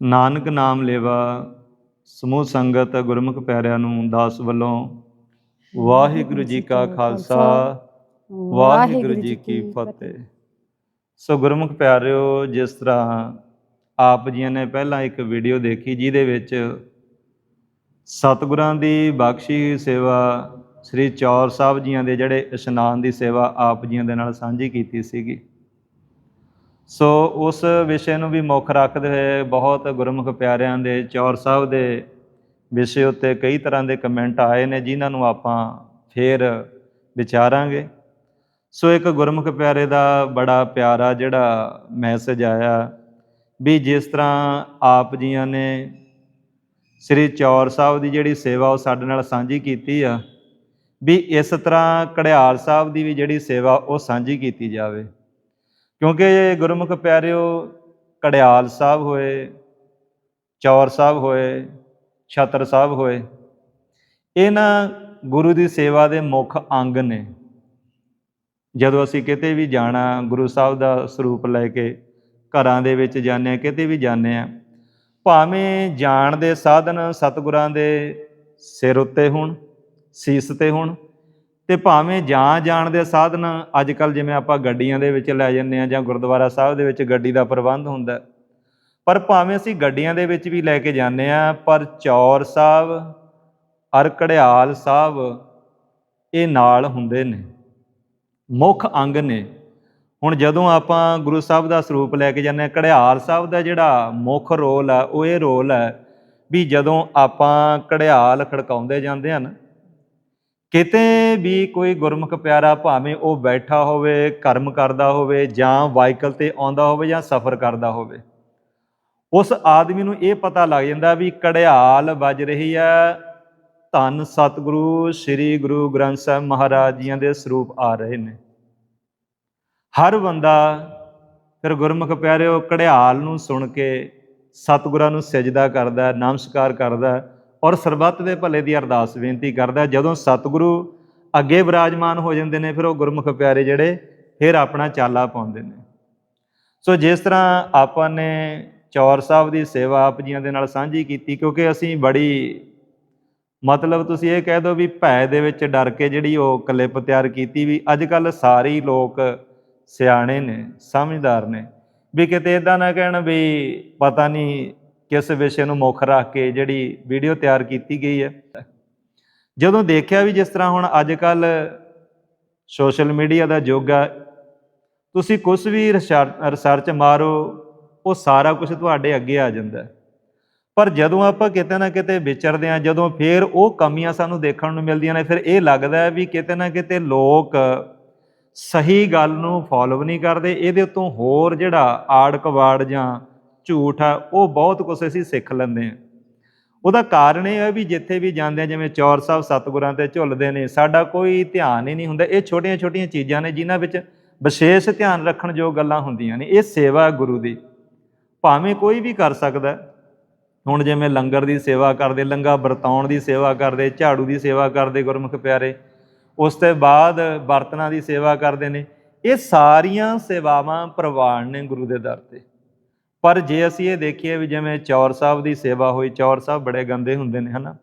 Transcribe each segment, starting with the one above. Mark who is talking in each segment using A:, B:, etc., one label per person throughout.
A: ਨਾਨਕ ਨਾਮ ਲੇਵਾ, ਸਮੂਹ ਸੰਗਤ ਗੁਰਮੁਖ ਪਿਆਰਿਆਂ ਨੂੰ ਦਾਸ ਵੱਲੋਂ ਵਾਹਿਗੁਰੂ ਜੀ ਕਾ ਖਾਲਸਾ, ਵਾਹਿਗੁਰੂ ਜੀ ਕੀ ਫਤਿਹ। ਸੋ ਗੁਰਮੁਖ ਪਿਆਰਿਓ, ਜਿਸ ਤਰ੍ਹਾਂ ਆਪ ਜੀਆਂ ਨੇ ਪਹਿਲਾਂ ਇੱਕ ਵੀਡੀਓ ਦੇਖੀ, ਜਿਹਦੇ ਵਿੱਚ ਸਤਿਗੁਰਾਂ ਦੀ ਬਖਸ਼ੀ ਸੇਵਾ, ਸ੍ਰੀ ਚੌਰ ਸਾਹਿਬ ਜੀਆਂ ਦੇ ਜਿਹੜੇ ਇਸ਼ਨਾਨ ਦੀ ਸੇਵਾ ਆਪ ਜੀਆਂ ਦੇ ਨਾਲ ਸਾਂਝੀ ਕੀਤੀ ਸੀਗੀ। ਸੋ ਉਸ ਵਿਸ਼ੇ ਨੂੰ ਵੀ ਮੁੱਖ ਰੱਖਦੇ ਹੋਏ ਬਹੁਤ ਗੁਰਮੁਖ ਪਿਆਰਿਆਂ ਦੇ ਚੌਰ ਸਾਹਿਬ ਦੇ ਵਿਸ਼ੇ ਉੱਤੇ ਕਈ ਤਰ੍ਹਾਂ ਦੇ ਕਮੈਂਟ ਆਏ ਨੇ, ਜਿਨ੍ਹਾਂ ਨੂੰ ਆਪਾਂ ਫੇਰ ਵਿਚਾਰਾਂਗੇ। ਸੋ ਇੱਕ ਗੁਰਮੁਖ ਪਿਆਰੇ ਦਾ ਬੜਾ ਪਿਆਰਾ ਜਿਹੜਾ ਮੈਸੇਜ ਆਇਆ ਵੀ ਜਿਸ ਤਰ੍ਹਾਂ ਆਪ ਜੀਆਂ ਨੇ ਸ੍ਰੀ ਚੌਰ ਸਾਹਿਬ ਦੀ ਜਿਹੜੀ ਸੇਵਾ ਉਹ ਸਾਡੇ ਨਾਲ ਸਾਂਝੀ ਕੀਤੀ ਆ, ਵੀ ਇਸ ਤਰ੍ਹਾਂ ਕੜਿਆਲ ਸਾਹਿਬ ਦੀ ਵੀ ਜਿਹੜੀ ਸੇਵਾ ਉਹ ਸਾਂਝੀ ਕੀਤੀ ਜਾਵੇ। ਕਿਉਂਕਿ ਗੁਰਮੁਖ ਪਿਆਰਿਓ ਕੜਿਆਲ ਸਾਹਿਬ ਹੋਏ, ਚੌਰ ਸਾਹਿਬ ਹੋਏ, ਛਤਰ ਸਾਹਿਬ ਹੋਏ, ਇਹਨਾਂ ਗੁਰੂ ਦੀ ਸੇਵਾ ਦੇ ਮੁੱਖ ਅੰਗ ਨੇ। ਜਦੋਂ ਅਸੀਂ ਕਿਤੇ ਵੀ ਜਾਣਾ, ਗੁਰੂ ਸਾਹਿਬ ਦਾ ਸਰੂਪ ਲੈ ਕੇ ਘਰਾਂ ਦੇ ਵਿੱਚ ਜਾਂਦੇ ਆ ਕਿਤੇ ਵੀ ਜਾਂਦੇ ਆ ਭਾਵੇਂ ਜਾਣ ਦੇ ਸਾਧਨ ਸਤਿਗੁਰਾਂ ਦੇ ਸਿਰ ਉੱਤੇ ਹੋਣ, ਸੀਸ ਤੇ ਹੋਣ ਤੇ ਭਾਵੇਂ ਜਾਂ ਜਾਣ ਦੇ ਸਾਧਨ ਅੱਜ ਕੱਲ ਜਿਵੇਂ ਆਪਾਂ ਗੱਡੀਆਂ ਦੇ ਵਿੱਚ ਲੈ ਜਾਂਦੇ ਆ ਜਾਂ ਗੁਰਦੁਆਰਾ ਸਾਹਿਬ ਦੇ ਵਿੱਚ ਗੱਡੀ ਦਾ ਪ੍ਰਬੰਧ ਹੁੰਦਾ ਪਰ ਭਾਵੇਂ ਅਸੀਂ ਗੱਡੀਆਂ ਦੇ ਵਿੱਚ ਵੀ ਲੈ ਕੇ ਜਾਂਦੇ ਆ ਪਰ ਚੌਰ ਸਾਹਿਬ ਅਰ ਕੜਿਆਲ ਸਾਹਿਬ ਇਹ ਨਾਲ ਹੁੰਦੇ ਨੇ, ਮੁੱਖ ਅੰਗ ਨੇ। ਹੁਣ ਜਦੋਂ ਆਪਾਂ ਗੁਰੂ ਸਾਹਿਬ ਦਾ ਸਰੂਪ ਲੈ ਕੇ ਜਾਂਦੇ ਆ ਕੜਿਆਲ ਸਾਹਿਬ ਦਾ ਜਿਹੜਾ ਮੁੱਖ ਰੋਲ ਹੈ, ਉਹ ਇਹ ਰੋਲ ਹੈ ਵੀ ਜਦੋਂ ਆਪਾਂ ਕੜਿਆਲ ਖੜਕਾਉਂਦੇ ਜਾਂਦੇ ਹਨ ਕਿਤੇ ਵੀ ਕੋਈ ਗੁਰਮੁਖ ਪਿਆਰਾ ਭਾਵੇਂ ਉਹ ਬੈਠਾ ਹੋਵੇ, ਕਰਮ ਕਰਦਾ ਹੋਵੇ ਜਾਂ ਵਾਈਕਲ ਤੇ ਆਉਂਦਾ ਹੋਵੇ ਜਾਂ ਸਫ਼ਰ ਕਰਦਾ ਹੋਵੇ, ਉਸ ਆਦਮੀ ਨੂੰ ਇਹ ਪਤਾ ਲੱਗ ਜਾਂਦਾ ਵੀ ਕੜਿਆਲ ਵੱਜ ਰਹੀ ਹੈ। ਧੰਨ ਸਤਿਗੁਰੂ, ਸ੍ਰੀ ਗੁਰੂ ਗ੍ਰੰਥ ਸਾਹਿਬ ਮਹਾਰਾਜ ਜੀਆਂ ਦੇ ਸਰੂਪ ਆ ਰਹੇ ਨੇ। ਹਰ ਬੰਦਾ ਫਿਰ ਗੁਰਮੁਖ ਪਿਆਰਿਓ ਕੜਿਆਲ ਨੂੰ ਸੁਣ ਕੇ ਸਤਿਗੁਰਾਂ ਨੂੰ ਸਜਦਾ ਕਰਦਾ, ਨਮਸਕਾਰ ਕਰਦਾ ਔਰ ਸਰਬੱਤ ਦੇ ਭਲੇ ਦੀ ਅਰਦਾਸ ਬੇਨਤੀ ਕਰਦਾ, ਜਦੋਂ ਸਤਿਗੁਰੂ ਅੱਗੇ ਵਿਰਾਜਮਾਨ ਹੋ ਜਾਂਦੇ ਨੇ, ਫਿਰ ਉਹ ਗੁਰਮੁਖ ਪਿਆਰੇ ਜਿਹੜੇ ਫਿਰ ਆਪਣਾ ਚਾਲਾ ਪਾਉਂਦੇ ਨੇ। ਸੋ ਜਿਸ ਤਰ੍ਹਾਂ ਆਪਾਂ ਨੇ ਚੌਰ ਸਾਹਿਬ ਦੀ ਸੇਵਾ ਆਪ ਜੀਆਂ ਦੇ ਨਾਲ ਸਾਂਝੀ ਕੀਤੀ, ਕਿਉਂਕਿ ਅਸੀਂ ਬੜੀ ਮਤਲਬ ਤੁਸੀਂ ਇਹ ਕਹਿ ਦਿਓ ਵੀ ਭੈ ਦੇ ਵਿੱਚ ਡਰ ਕੇ ਜਿਹੜੀ ਉਹ ਕਲਿੱਪ ਤਿਆਰ ਕੀਤੀ ਵੀ ਅੱਜ ਕੱਲ ਸਾਰੇ ਲੋਕ ਸਿਆਣੇ ਨੇ, ਸਮਝਦਾਰ ਨੇ। ਵੀ ਕਿਤੇ ਇਦਾਂ ਨਾ ਕਹਿਣ ਵੀ ਪਤਾ ਨਹੀਂ ਕਿਸ ਵਿਸ਼ੇ ਨੂੰ ਮੁੱਖ ਰੱਖ ਕੇ ਜਿਹੜੀ ਵੀਡੀਓ ਤਿਆਰ ਕੀਤੀ ਗਈ ਹੈ। ਜਦੋਂ ਦੇਖਿਆ ਵੀ ਜਿਸ ਤਰ੍ਹਾਂ ਹੁਣ ਅੱਜ ਕੱਲ ਸੋਸ਼ਲ ਮੀਡੀਆ ਦਾ ਯੁੱਗ ਆ, ਤੁਸੀਂ ਕੁਝ ਵੀ ਰਿਸਰਚ ਮਾਰੋ, ਉਹ ਸਾਰਾ ਕੁਝ ਤੁਹਾਡੇ ਅੱਗੇ ਆ ਜਾਂਦਾ। ਪਰ ਜਦੋਂ ਆਪਾਂ ਕਿਤੇ ਨਾ ਕਿਤੇ ਵਿਚਰਦੇ ਆ ਜਦੋਂ ਫੇਰ ਉਹ ਕਮੀਆਂ ਸਾਨੂੰ ਦੇਖਣ ਨੂੰ ਮਿਲਦੀਆਂ ਨੇ, ਫਿਰ ਇਹ ਲੱਗਦਾ ਹੈ ਵੀ ਕਿਤੇ ਨਾ ਕਿਤੇ ਲੋਕ ਸਹੀ ਗੱਲ ਨੂੰ ਫੋਲੋ ਨਹੀਂ ਕਰਦੇ। ਇਹਦੇ ਉੱਤੋਂ ਹੋਰ ਜਿਹੜਾ ਆੜ ਕਵਾੜ ਜਾਂ ਝੂਠ ਆ, ਉਹ ਬਹੁਤ ਕੁਝ ਅਸੀਂ ਸਿੱਖ ਲੈਂਦੇ ਆ ਉਹਦਾ ਕਾਰਨ ਇਹ ਹੈ ਵੀ ਜਿੱਥੇ ਵੀ ਜਾਂਦੇ ਆ, ਜਿਵੇਂ ਚੌਰ ਸਾਹਿਬ ਸਤਿਗੁਰਾਂ ਤੇ ਝੁੱਲਦੇ ਨੇ, ਸਾਡਾ ਕੋਈ ਧਿਆਨ ਹੀ ਨਹੀਂ ਹੁੰਦਾ। ਇਹ ਛੋਟੀਆਂ-ਛੋਟੀਆਂ ਚੀਜ਼ਾਂ ਨੇ ਜਿਨ੍ਹਾਂ ਵਿੱਚ ਵਿਸ਼ੇਸ਼ ਧਿਆਨ ਰੱਖਣ ਜੋ ਗੱਲਾਂ ਹੁੰਦੀਆਂ ਨੇ। ਇਹ ਸੇਵਾ ਗੁਰੂ ਦੀ। ਭਾਵੇਂ ਕੋਈ ਵੀ ਕਰ ਸਕਦਾ। ਹੁਣ ਜਿਵੇਂ ਲੰਗਰ ਦੀ ਸੇਵਾ ਕਰਦੇ, ਲੰਗਾ ਵਰਤਾਉਣ ਦੀ ਸੇਵਾ ਕਰਦੇ, ਝਾੜੂ ਦੀ ਸੇਵਾ ਕਰਦੇ ਗੁਰਮੁਖ ਪਿਆਰੇ, ਉਸ ਤੋਂ ਬਾਅਦ ਬਰਤਨਾਂ ਦੀ ਸੇਵਾ ਕਰਦੇ ਨੇ। ਇਹ ਸਾਰੀਆਂ ਸੇਵਾਵਾਂ ਪ੍ਰਵਾਨ ਨੇ ਗੁਰੂ ਦੇ ਦਰ ਤੇ। ਪਰ ਜੇ ਅਸੀਂ ਇਹ ਦੇਖੀਏ ਵੀ ਜਿਵੇਂ ਚੌਰ ਸਾਹਿਬ ਦੀ ਸੇਵਾ ਹੋਈ, ਚੌਰ ਸਾਹਿਬ ਬੜੇ ਗੰਦੇ ਹੁੰਦੇ ਨੇ, ਹਨਾ?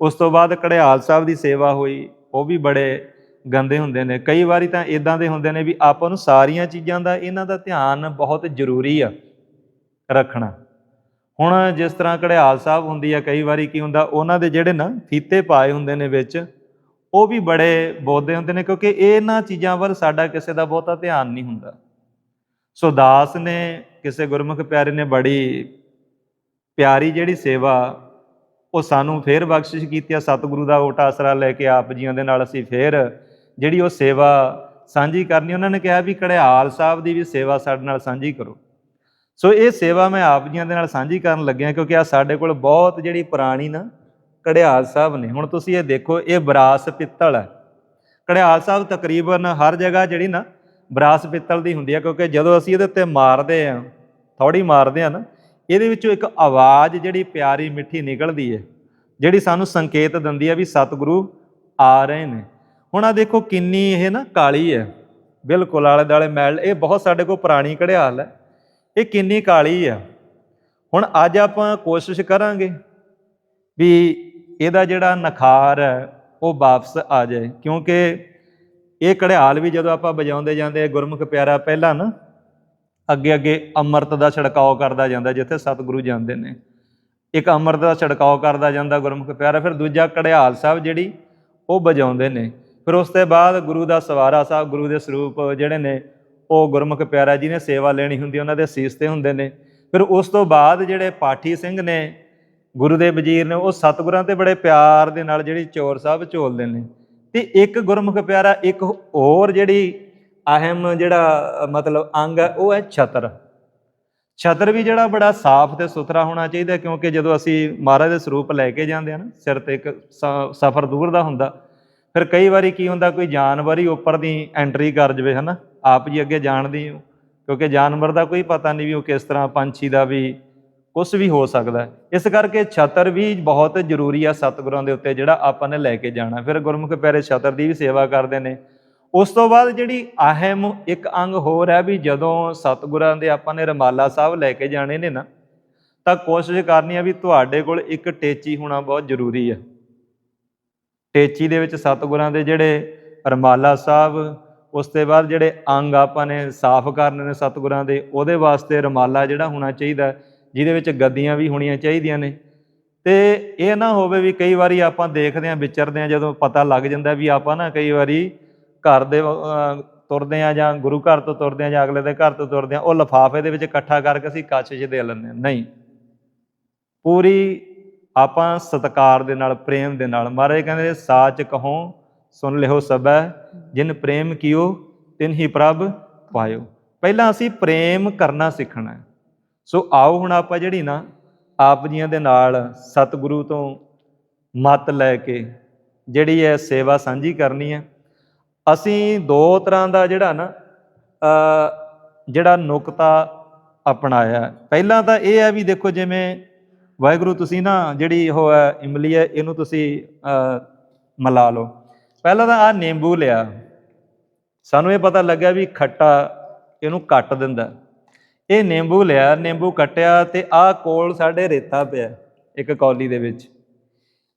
A: ਉਸ ਤੋਂ ਬਾਅਦ ਕੜਿਆਲ ਸਾਹਿਬ ਦੀ ਸੇਵਾ ਹੋਈ, ਉਹ ਵੀ ਬੜੇ ਗੰਦੇ ਹੁੰਦੇ ਨੇ। ਕਈ ਵਾਰੀ ਤਾਂ ਇਦਾਂ ਦੇ ਹੁੰਦੇ ਨੇ ਵੀ ਆਪਾਂ ਨੂੰ ਸਾਰੀਆਂ ਚੀਜ਼ਾਂ ਦਾ, ਇਹਨਾਂ ਦਾ ਧਿਆਨ ਬਹੁਤ ਜ਼ਰੂਰੀ ਆ ਰੱਖਣਾ। ਹੁਣ ਜਿਸ ਤਰ੍ਹਾਂ ਕੜਿਆਲ ਸਾਹਿਬ ਹੁੰਦੀ ਆ, ਕਈ ਵਾਰੀ ਕੀ ਹੁੰਦਾ, ਉਹਨਾਂ ਦੇ ਜਿਹੜੇ ਨਾ ਫੀਤੇ ਪਾਏ ਹੁੰਦੇ ਨੇ ਵਿੱਚ, ਉਹ ਵੀ ਬੜੇ ਬੋਧੇ ਹੁੰਦੇ ਨੇ, ਕਿਉਂਕਿ ਇਹਨਾਂ ਚੀਜ਼ਾਂ ਵੱਲ ਸਾਡਾ ਕਿਸੇ ਦਾ ਬਹੁਤਾ ਧਿਆਨ ਨਹੀਂ ਹੁੰਦਾ। ਸੋ ਦਾਸ ਨੇ ਕਿਸੇ ਗੁਰਮੁਖ ਪਿਆਰੇ ਨੇ ਬੜੀ ਪਿਆਰੀ ਜਿਹੜੀ ਸੇਵਾ, ਉਹ ਸਾਨੂੰ ਫੇਰ ਬਖਸ਼ਿਸ਼ ਕੀਤੀ ਆ। ਸਤਿਗੁਰੂ ਦਾ ਓਟ ਆਸਰਾ ਲੈ ਕੇ ਆਪ ਜੀਆਂ ਦੇ ਨਾਲ ਅਸੀਂ ਫੇਰ ਜਿਹੜੀ ਉਹ ਸੇਵਾ ਸਾਂਝੀ ਕਰਨੀ, ਉਹਨਾਂ ਨੇ ਕਿਹਾ ਵੀ ਕੜਿਆਲ ਸਾਹਿਬ ਦੀ ਵੀ ਸੇਵਾ ਸਾਡੇ ਨਾਲ ਸਾਂਝੀ ਕਰੋ। ਸੋ ਇਹ ਸੇਵਾ ਮੈਂ ਆਪ ਜੀਆਂ ਦੇ ਨਾਲ ਸਾਂਝੀ ਕਰਨ ਲੱਗਿਆ, ਕਿਉਂਕਿ ਆ ਸਾਡੇ ਕੋਲ ਬਹੁਤ ਜਿਹੜੀ ਪੁਰਾਣੀ ਨਾ ਕੜਿਆਲ ਸਾਹਿਬ ਨੇ। ਹੁਣ ਤੁਸੀਂ ਇਹ ਦੇਖੋ, ਇਹ ਬਰਾਸ ਪਿੱਤਲ ਹੈ। ਕੜਿਆਲ ਸਾਹਿਬ ਤਕਰੀਬਨ ਹਰ ਜਗ੍ਹਾ ਜਿਹੜੀ ਨਾ ਬਰਾਸ ਪਿੱਤਲ ਦੀ ਹੁੰਦੀ ਹੈ ਕਿਉਂਕਿ ਜਦੋਂ ਅਸੀਂ ਇਹਦੇ ਉੱਤੇ ਮਾਰਦੇ ਆ ਥੋੜੀ ਮਾਰਦੇ ਆ ਨਾ, ਇਹਦੇ ਵਿੱਚੋਂ ਇੱਕ ਆਵਾਜ਼ ਜਿਹੜੀ ਪਿਆਰੀ ਮਿੱਠੀ ਨਿਕਲਦੀ ਹੈ ਜਿਹੜੀ ਸਾਨੂੰ ਸੰਕੇਤ ਦਿੰਦੀ ਹੈ ਵੀ ਸਤਿਗੁਰੂ ਆ ਰਹੇ ਨੇ। ਹੁਣ ਆ ਦੇਖੋ ਕਿੰਨੀ ਇਹ ਨਾ ਕਾਲੀ ਹੈ ਬਿਲਕੁਲ ਆਲੇ ਦਾਲੇ ਮੈਲ ਇਹ ਬਹੁਤ ਸਾਡੇ ਕੋਲ ਪੁਰਾਣੀ ਕੜਿਆਲ ਹੈ ਇਹ ਕਿੰਨੀ ਕਾਲੀ ਆ ਹੁਣ ਅੱਜ ਆਪਾਂ ਕੋਸ਼ਿਸ਼ ਕਰਾਂਗੇ ਵੀ ਇਹਦਾ ਜਿਹੜਾ ਨਖਾਰ ਹੈ, ਉਹ ਵਾਪਸ ਆ ਜਾਏ, ਕਿਉਂਕਿ ਇਹ ਘੜਿਆਲ ਵੀ ਜਦੋਂ ਆਪਾਂ ਵਜਾਉਂਦੇ ਜਾਂਦੇ ਗੁਰਮੁਖ ਪਿਆਰਾ ਪਹਿਲਾਂ ਨਾ, ਅੱਗੇ ਅੱਗੇ ਅੰਮ੍ਰਿਤ ਦਾ ਛਿੜਕਾਓ ਕਰਦਾ ਜਾਂਦਾ ਜਿੱਥੇ ਸਤਿਗੁਰੂ ਜਾਂਦੇ ਨੇ। ਇੱਕ ਅੰਮ੍ਰਿਤ ਦਾ ਛਿੜਕਾਓ ਕਰਦਾ ਜਾਂਦਾ ਗੁਰਮੁਖ ਪਿਆਰਾ, ਫਿਰ ਦੂਜਾ ਘੜਿਆਲ ਸਾਹਿਬ ਜਿਹੜੀ ਉਹ ਵਜਾਉਂਦੇ ਨੇ। ਫਿਰ ਉਸ ਤੋਂ ਬਾਅਦ ਗੁਰੂ ਦਾ ਸਵਾਰਾ ਸਾਹਿਬ, ਗੁਰੂ ਦੇ ਸਰੂਪ ਜਿਹੜੇ ਨੇ, ਉਹ ਗੁਰਮੁਖ ਪਿਆਰਾ ਜੀ ਨੇ ਸੇਵਾ ਲੈਣੀ ਹੁੰਦੀ, ਉਹਨਾਂ ਦੇ ਸੀਸ ਤੇ ਹੁੰਦੇ ਨੇ। ਫਿਰ ਉਸ ਤੋਂ ਬਾਅਦ ਜਿਹੜੇ ਪਾਠੀ ਸਿੰਘ ਨੇ, ਗੁਰੂ ਦੇ ਵਜ਼ੀਰ ਨੇ, ਉਹ ਸਤਿਗੁਰਾਂ ਤੇ ਬੜੇ ਪਿਆਰ ਦੇ ਨਾਲ ਜਿਹੜੀ ਚੋਰ ਸਾਹਿਬ ਝੋਲਦੇ ਨੇ। ਤੇ ਇੱਕ ਗੁਰਮੁਖ ਪਿਆਰਾ, ਇੱਕ ਹੋਰ ਜਿਹੜੀ ਅਹਿਮ ਜਿਹੜਾ, ਮਤਲਬ ਅੰਗ ਹੈ, ਉਹ ਹੈ ਛਤਰ। ਛਤਰ ਵੀ ਜਿਹੜਾ ਬੜਾ ਸਾਫ਼ ਤੇ ਸੁਥਰਾ ਹੋਣਾ ਚਾਹੀਦਾ ਕਿਉਂਕਿ ਜਦੋਂ ਅਸੀਂ ਮਹਾਰਾਜ ਦੇ ਸਰੂਪ ਲੈ ਕੇ ਜਾਂਦੇ ਆ ਨਾ, ਸਿਰ ਤੇ ਇੱਕ ਸਫ਼ਰ ਦੂਰ ਦਾ ਹੁੰਦਾ, ਫਿਰ ਕਈ ਵਾਰੀ ਕੀ ਹੁੰਦਾ, ਕੋਈ ਜਾਨਵਰ ਹੀ ਉੱਪਰ ਦੀ ਐਂਟਰੀ ਕਰ ਜਵੇ, ਹਨਾ? ਆਪ ਜੀ ਅੱਗੇ ਜਾਣਦੀ ਹੋ ਕਿਉਂਕਿ ਜਾਨਵਰ ਦਾ ਕੋਈ ਪਤਾ ਨਹੀਂ ਵੀ ਉਹ ਕਿਸ ਤਰ੍ਹਾਂ ਪੰਛੀ ਦਾ ਵੀ ਕੁਝ ਵੀ ਹੋ ਸਕਦਾ ਇਸ ਕਰਕੇ ਛਤਰ ਵੀ ਬਹੁਤ ਜ਼ਰੂਰੀ ਆ ਸਤਿਗੁਰਾਂ ਦੇ ਉੱਤੇ, ਜਿਹੜਾ ਆਪਾਂ ਨੇ ਲੈ ਕੇ ਜਾਣਾ ਫਿਰ ਗੁਰਮੁਖ ਪਿਆਰੇ ਛਤਰ ਦੀ ਵੀ ਸੇਵਾ ਕਰਦੇ ਨੇ। ਉਸ ਤੋਂ ਬਾਅਦ ਜਿਹੜੀ ਅਹਿਮ ਇੱਕ ਅੰਗ ਹੋਰ ਹੈ ਵੀ ਜਦੋਂ ਸਤਿਗੁਰਾਂ ਦੇ ਆਪਾਂ ਨੇ ਰਮਾਲਾ ਸਾਹਿਬ ਲੈ ਕੇ ਜਾਣੇ ਨੇ ਨਾ, ਤਾਂ ਕੋਸ਼ਿਸ਼ ਕਰਨੀ ਆ ਵੀ ਤੁਹਾਡੇ ਕੋਲ ਇੱਕ ਟੇਚੀ ਹੋਣਾ ਬਹੁਤ ਜ਼ਰੂਰੀ ਹੈ ਟੇਚੀ ਦੇ ਵਿੱਚ ਸਤਿਗੁਰਾਂ ਦੇ ਜਿਹੜੇ ਰਮਾਲਾ ਸਾਹਿਬ, ਉਸ ਤੋਂ ਬਾਅਦ ਜਿਹੜੇ ਅੰਗ ਆਪਾਂ ਨੇ ਸਾਫ਼ ਕਰਨੇ ਨੇ ਸਤਿਗੁਰਾਂ ਦੇ, ਉਹਦੇ ਵਾਸਤੇ ਰਮਾਲਾ ਜਿਹੜਾ ਹੋਣਾ ਚਾਹੀਦਾ ਜਿਹਦੇ ਵਿੱਚ ਗੱਦੀਆਂ ਵੀ ਹੋਣੀਆਂ ਚਾਹੀਦੀਆਂ ਨੇ। ਤੇ ਇਹ ਨਾ ਹੋਵੇ ਵੀ ਕਈ ਵਾਰੀ ਆਪਾਂ ਦੇਖਦੇ ਆਂ ਵਿਚਰਦੇ ਆਂ ਜਦੋਂ ਪਤਾ ਲੱਗ ਜਾਂਦਾ ਵੀ ਆਪਾਂ ਨਾ ਕਈ ਵਾਰੀ ਘਰ ਦੇ ਤੁਰਦੇ ਆਂ ਜਾਂ ਗੁਰੂ ਘਰ ਤੋਂ ਤੁਰਦੇ ਆਂ ਜਾਂ ਅਗਲੇ ਦੇ ਘਰ ਤੋਂ ਤੁਰਦੇ ਆਂ ਉਹ ਲਫਾਫੇ ਦੇ ਵਿੱਚ ਇਕੱਠਾ ਕਰਕੇ ਅਸੀਂ ਕੱਚ 'ਚ ਦੇ ਲੈਂਦੇ ਹਾਂ। ਨਹੀਂ। ਪੂਰੀ ਆਪਾਂ ਸਤਕਾਰ ਦੇ ਨਾਲ, ਪ੍ਰੇਮ ਦੇ ਨਾਲ, ਮਹਾਰਾਜ ਕਹਿੰਦੇ ਸਾਚ ਕਹੋ ਸੁਣ ਲਿਓ ਸਭੈ, ਜਿਨ ਪ੍ਰੇਮ ਕੀਓ, ਤਿਨ ਹੀ ਪ੍ਰਭ ਪਾਇਓ। ਪਹਿਲਾਂ ਅਸੀਂ ਪ੍ਰੇਮ ਕਰਨਾ ਸਿੱਖਣਾ ਹੈ। ਸੋ ਆਓ ਹੁਣ ਆਪਾਂ ਜਿਹੜੀ ਨਾ ਆਪ ਜੀਆਂ ਦੇ ਨਾਲ ਸਤਿਗੁਰੂ ਤੋਂ ਮਤ ਲੈ ਕੇ ਜਿਹੜੀ ਹੈ ਸੇਵਾ ਸਾਂਝੀ ਕਰਨੀ ਹੈ ਅਸੀਂ ਦੋ ਤਰ੍ਹਾਂ ਦਾ ਜਿਹੜਾ ਨਾ ਜਿਹੜਾ ਨੁਕਤਾ ਅਪਣਾਇਆ। ਪਹਿਲਾਂ ਤਾਂ ਇਹ ਹੈ ਵੀ ਦੇਖੋ ਜਿਵੇਂ ਵਾਹਿਗੁਰੂ ਤੁਸੀਂ ਨਾ ਜਿਹੜੀ ਉਹ ਹੈ, ਇਮਲੀ ਹੈ, ਇਹਨੂੰ ਤੁਸੀਂ, ਅ, ਮਿਲਾ ਲਓ। ਪਹਿਲਾਂ ਤਾਂ ਆ ਨਿੰਬੂ ਲਿਆ। ਸਾਨੂੰ ਇਹ ਪਤਾ ਲੱਗਿਆ ਵੀ ਖੱਟਾ ਇਹਨੂੰ ਕੱਟ ਦਿੰਦਾ। ਇਹ ਨਿੰਬੂ ਲਿਆ, ਨਿੰਬੂ ਕੱਟਿਆ ਤੇ ਆਹ ਕੋਲ ਸਾਡੇ ਰੇਤਾ ਪਿਆ, ਇੱਕ ਕੌਲੀ ਦੇ ਵਿੱਚ।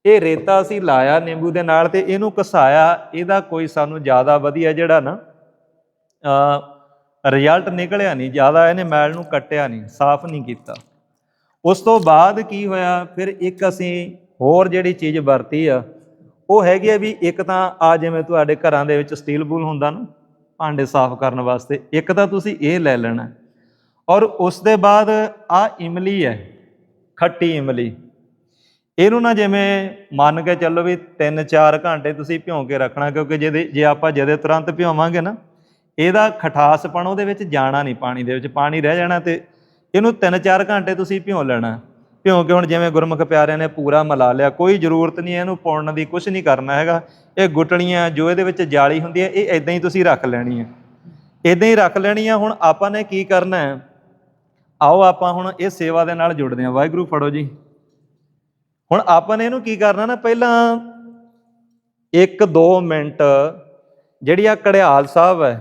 A: ਇਹ ਰੇਤਾ ਅਸੀਂ ਲਾਇਆ ਨਿੰਬੂ ਦੇ ਨਾਲ ਤੇ ਇਹਨੂੰ ਘਸਾਇਆ ਇਹਦਾ ਕੋਈ ਸਾਨੂੰ ਜ਼ਿਆਦਾ ਵਧੀਆ ਜਿਹੜਾ ਨਾ ਰਿਜ਼ਲਟ ਨਿਕਲਿਆ ਨਹੀਂ, ਜ਼ਿਆਦਾ ਇਹਨੇ ਮੈਲ ਨੂੰ ਕੱਟਿਆ ਨਹੀਂ, ਸਾਫ਼ ਨਹੀਂ ਕੀਤਾ। ਉਸ ਤੋਂ ਬਾਅਦ ਕੀ ਹੋਇਆ, ਫਿਰ ਇੱਕ ਅਸੀਂ ਹੋਰ ਜਿਹੜੀ ਚੀਜ਼ ਵਰਤੀ ਆ, ਉਹ ਹੈਗੀ ਆ ਵੀ ਇੱਕ ਤਾਂ ਆ ਜਿਵੇਂ ਤੁਹਾਡੇ ਘਰਾਂ ਦੇ ਵਿੱਚ ਸਟੀਲ ਬੂਲ ਹੁੰਦਾ ਨਾ, ਭਾਂਡੇ ਸਾਫ਼ ਕਰਨ ਵਾਸਤੇ, ਇੱਕ ਤਾਂ ਤੁਸੀਂ ਇਹ ਲੈ ਲੈਣਾ। ਔਰ ਉਸ ਦੇ ਬਾਅਦ ਆ ਇਮਲੀ ਹੈ, ਖੱਟੀ ਇਮਲੀ। ਇਹਨੂੰ ਨਾ ਜਿਵੇਂ ਮੰਨ ਕੇ ਚੱਲੋ ਵੀ 3-4 ਘੰਟੇ ਤੁਸੀਂ ਭਿਉਂ ਕੇ ਰੱਖਣਾ, ਕਿਉਂਕਿ ਜਿਹਦੇ, ਜੇ ਆਪਾਂ ਜਦੇ ਤੁਰੰਤ ਭਿਉਵਾਂਗੇ ਨਾ, ਇਹਦਾ ਖਟਾਸਪਣ ਉਹਦੇ ਵਿੱਚ ਜਾਣਾ ਨਹੀਂ, ਪਾਣੀ ਦੇ ਵਿੱਚ ਪਾਣੀ ਰਹਿ ਜਾਣਾ ਤੇ ਇਹਨੂੰ 3-4 ਘੰਟੇ ਤੁਸੀਂ ਭਿਉਂ ਲੈਣਾ। ਭਿਉਂ ਕੇ ਹੁਣ ਜਿਵੇਂ ਗੁਰਮੁਖ ਪਿਆਰਿਆਂ ਨੇ ਪੂਰਾ ਮਿਲਾ ਲਿਆ, ਕੋਈ ਜ਼ਰੂਰਤ ਨਹੀਂ, ਇਹਨੂੰ ਪਾਉਣ ਦੀ ਕੁਝ ਨਹੀਂ ਕਰਨਾ ਹੈਗਾ। ਇਹ ਗੁਟਲੀਆਂ ਜੋ ਇਹਦੇ ਵਿੱਚ ਜਾਲੀ ਹੁੰਦੀ ਹੈ, ਇਹ ਇਦਾਂ ਹੀ ਤੁਸੀਂ ਰੱਖ ਲੈਣੀ ਹੈ। ਇਦਾਂ ਹੀ ਰੱਖ ਲੈਣੀ ਆ ਹੁਣ ਆਪਾਂ ਨੇ ਕੀ ਕਰਨਾ ਹੈ ਆਓ ਆਪਾਂ ਹੁਣ ਇਹ ਸੇਵਾ ਦੇ ਨਾਲ ਜੁੜਦੇ ਹਾਂ। ਵਾਹਿਗੁਰੂ ਫੜੋ ਜੀ। ਹੁਣ ਆਪਾਂ ਨੇ ਇਹਨੂੰ ਕੀ ਕਰਨਾ ਨਾ ਪਹਿਲਾਂ 1-2 ਮਿੰਟ ਜਿਹੜੀ ਆ ਕੜਿਆਲ ਸਾਹਿਬ ਹੈ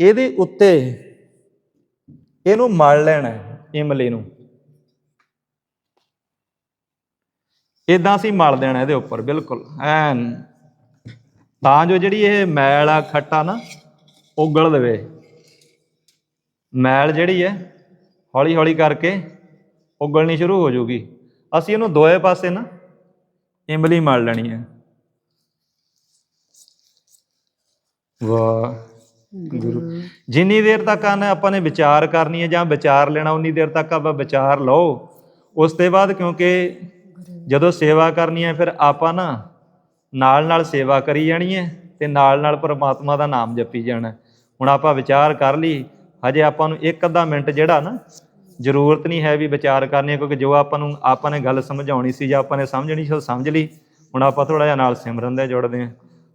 A: ਇਹਦੇ ਉੱਤੇ ਇਹਨੂੰ ਮਲ ਲੈਣਾ ਹੈ, ਇਮਲੀ ਨੂੰ। ਇਦਾਂ ਅਸੀਂ ਮਲ ਦੇਣਾ ਇਹਦੇ ਉੱਪਰ ਬਿਲਕੁਲ। ਐਨ। ਤਾਂ ਜੋ ਜਿਹੜੀ ਇਹ ਮੈਲ ਆ ਖੱਟਾ ਨਾ ਉਗਲ ਦੇਵੇ। ਮੈਲ ਜਿਹੜੀ ਹੈ ਹੌਲੀ ਹੌਲੀ ਕਰਕੇ ਉਗਲਣੀ ਸ਼ੁਰੂ ਹੋ ਜਾਊਗੀ ਅਸੀਂ ਇਹਨੂੰ ਦੋਏ ਪਾਸੇ ਨਾ ਇਮਲੀ ਮਾਰ ਲੈਣੀ ਹੈ। ਵਾਹ। ਗੁਰੂ। ਜਿੰਨੀ ਦੇਰ ਤੱਕ ਆਪਾਂ ਨੇ ਵਿਚਾਰ ਕਰਨੀ ਹੈ ਜਾਂ ਵਿਚਾਰ ਲੈਣਾ, ਉਨੀ ਦੇਰ ਤੱਕ ਆਪਾਂ ਵਿਚਾਰ ਲਓ। ਉਸ ਤੋਂ ਬਾਅਦ ਕਿਉਂਕਿ ਜਦੋਂ ਸੇਵਾ ਕਰਨੀ ਹੈ, ਫਿਰ ਆਪਾਂ ਨਾ ਨਾਲ ਨਾਲ ਸੇਵਾ ਕਰੀ ਜਾਣੀ ਹੈ ਤੇ ਨਾਲ ਨਾਲ ਪਰਮਾਤਮਾ ਦਾ ਨਾਮ ਜਪੀ ਜਾਣਾ। ਹੁਣ ਆਪਾਂ ਵਿਚਾਰ ਕਰ ਲਈ ਹਜੇ ਆਪਾਂ ਨੂੰ ਇੱਕ ਅੱਧਾ ਮਿੰਟ ਜਿਹੜਾ ਨਾ, ਜ਼ਰੂਰਤ ਨਹੀਂ ਹੈ ਵੀ ਵਿਚਾਰ ਕਰਨੀ ਹੈ ਕਿਉਂਕਿ ਜੋ ਆਪਾਂ ਨੂੰ, ਆਪਾਂ ਨੇ ਗੱਲ ਸਮਝਾਉਣੀ ਸੀ ਜਾਂ ਆਪਾਂ ਨੇ ਸਮਝਣੀ ਸੀ, ਉਹ ਸਮਝ ਲਈ। ਹੁਣ ਆਪਾਂ ਥੋੜਾ ਜਿਹਾ ਨਾਲ ਸਿਮਰਨ ਦੇ ਜੁੜਦੇ ਹਾਂ।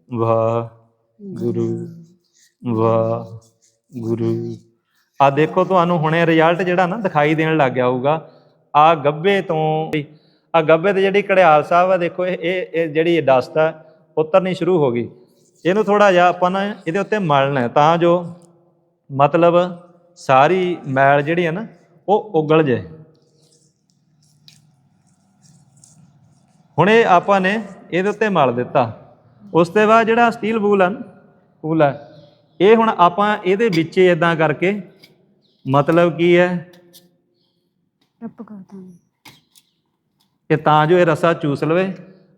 A: ਵਾਹ ਗੁਰੂ ਵਾਹ ਗੁਰੂ ਆ ਦੇਖੋ ਤੁਹਾਨੂੰ ਹੁਣੇ ਰਿਜ਼ਲਟ ਜਿਹੜਾ ਨਾ ਦਿਖਾਈ ਦੇਣ ਲੱਗ ਗਿਆ ਹੋਊਗਾ। ਆ ਗੱਬੇ ਤੋਂ ਆ ਗੱਬੇ ਤੇ ਜਿਹੜੀ ਕੜਿਆਲ ਸਾਹਿਬ ਆ, ਦੇਖੋ ਇਹ ਇਹ ਜਿਹੜੀ ਡਸਟ ਆ, ਉਤਰਨੀ ਸ਼ੁਰੂ ਹੋ ਗਈ। ਇਹਨੂੰ ਥੋੜਾ ਜਿਹਾ ਆਪਾਂ ਨਾ ਇਹਦੇ ਉੱਤੇ ਮਲਣਾ ਤਾਂ ਜੋ ਮਤਲਬ ਸਾਰੀ ਮੈਲ ਜਿਹੜੀ ਹੈ ਨਾ ਉਹ ਉਗਲ ਜਾਏ। ਹੁਣ ਇਹ ਆਪਾਂ ਨੇ ਇਹਦੇ ਉੱਤੇ ਮਲ ਦਿੱਤਾ। ਉਸ ਤੋਂ ਬਾਅਦ ਜਿਹੜਾ ਸਟੀਲ ਬੂਲ ਹੈ ਬੂਲ ਹੈ ਇਹ ਹੁਣ ਆਪਾਂ ਇਹਦੇ ਵਿੱਚ ਇਦਾਂ ਕਰਕੇ ਮਤਲਬ ਕੀ ਹੈ?
B: ਰੱਪ ਕਰਦਾ
A: ਕਿ ਤਾਂ ਜੋ ਇਹ ਰਸਾ ਚੂਸ ਲਵੇ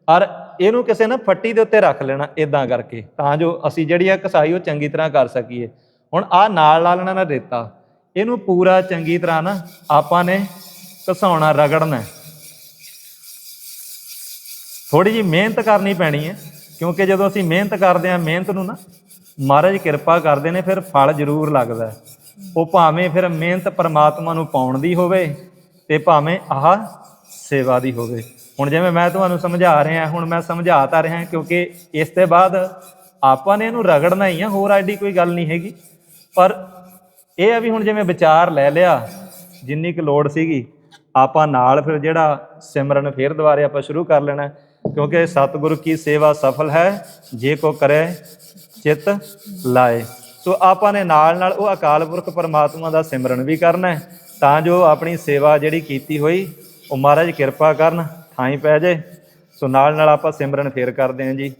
A: ਔਰ ਇਹਨੂੰ ਕਿਸੇ ਨਾ ਫੱਟੀ ਦੇ ਉੱਤੇ ਰੱਖ ਲੈਣਾ ਇਦਾਂ ਕਰਕੇ। ਤਾਂ ਜੋ ਅਸੀਂ ਜਿਹੜੀ ਆ ਕਸਾਈ ਉਹ ਚੰਗੀ ਤਰ੍ਹਾਂ ਕਰ ਸਕੀਏ। ਹੁਣ ਆ ਨਾਲ ਲਾ ਲੈਣਾ ਨਾ ਰੇਤਾ ਇਹਨੂੰ ਪੂਰਾ ਚੰਗੀ ਤਰ੍ਹਾਂ ਨਾ ਆਪਾਂ ਨੇ ਘਸਾਉਣਾ, ਰਗੜਨਾ। ਥੋੜੀ ਜੀ ਮਿਹਨਤ ਕਰਨੀ ਪੈਣੀ ਹੈ, ਕਿਉਂਕਿ ਜਦੋਂ ਅਸੀਂ ਮਿਹਨਤ ਕਰਦੇ ਹਾਂ, ਮਿਹਨਤ ਨੂੰ ਨਾ ਮਹਾਰਾਜ ਕਿਰਪਾ ਕਰਦੇ ਨੇ, ਫਿਰ ਫਲ ਜ਼ਰੂਰ ਲੱਗਦਾ ਉਹ ਭਾਵੇਂ ਫਿਰ ਮਿਹਨਤ ਪਰਮਾਤਮਾ ਨੂੰ ਪਾਉਣ ਦੀ ਹੋਵੇ ਤੇ ਭਾਵੇਂ ਆਹ ਸੇਵਾ ਦੀ ਹੋਵੇ। ਹੁਣ ਜਿਵੇਂ ਮੈਂ ਤੁਹਾਨੂੰ ਸਮਝਾ ਰਿਹਾ, ਹੁਣ ਮੈਂ ਸਮਝਾ ਤਾਂ ਰਿਹਾ ਕਿਉਂਕਿ ਇਸ ਤੋਂ ਬਾਅਦ ਆਪਾਂ ਨੇ ਇਹਨੂੰ ਰਗੜਨਾ ਹੀ ਆ, ਹੋਰ ਐਡੀ ਕੋਈ ਗੱਲ ਨਹੀਂ ਹੈਗੀ। ਪਰ ਇਹ ਆ ਵੀ ਹੁਣ ਜਿਵੇਂ ਵਿਚਾਰ ਲੈ ਲਿਆ, ਜਿੰਨੀ ਕੁ ਲੋੜ ਸੀਗੀ, ਆਪਾਂ ਨਾਲ ਫਿਰ ਜਿਹੜਾ ਸਿਮਰਨ ਫੇਰ ਦੁਬਾਰੇ ਆਪਾਂ ਸ਼ੁਰੂ ਕਰ ਲੈਣਾ ਕਿਉਂਕਿ ਸਤਿਗੁਰੂ ਕੀ ਸੇਵਾ ਸਫਲ ਹੈ, ਜੇ ਕੋ ਕਰੇ, ਚਿਤ ਲਾਏ। ਸੋ ਆਪਾਂ ਨੇ ਨਾਲ ਨਾਲ ਉਹ ਅਕਾਲ ਪੁਰਖ ਪਰਮਾਤਮਾ ਦਾ ਸਿਮਰਨ ਵੀ ਕਰਨਾ ਹੈ, ਤਾਂ ਜੋ ਆਪਣੀ ਸੇਵਾ ਜਿਹੜੀ ਕੀਤੀ ਹੋਈ, ਉਹ ਮਹਾਰਾਜ ਕਿਰਪਾ ਕਰਨ, ਥਾਈ ਪੈ ਜਾਏ ਸੋ ਨਾਲ ਨਾਲ ਆਪਾਂ ਸਿਮਰਨ ਫੇਰ ਕਰਦੇ ਹਾਂ ਜੀ।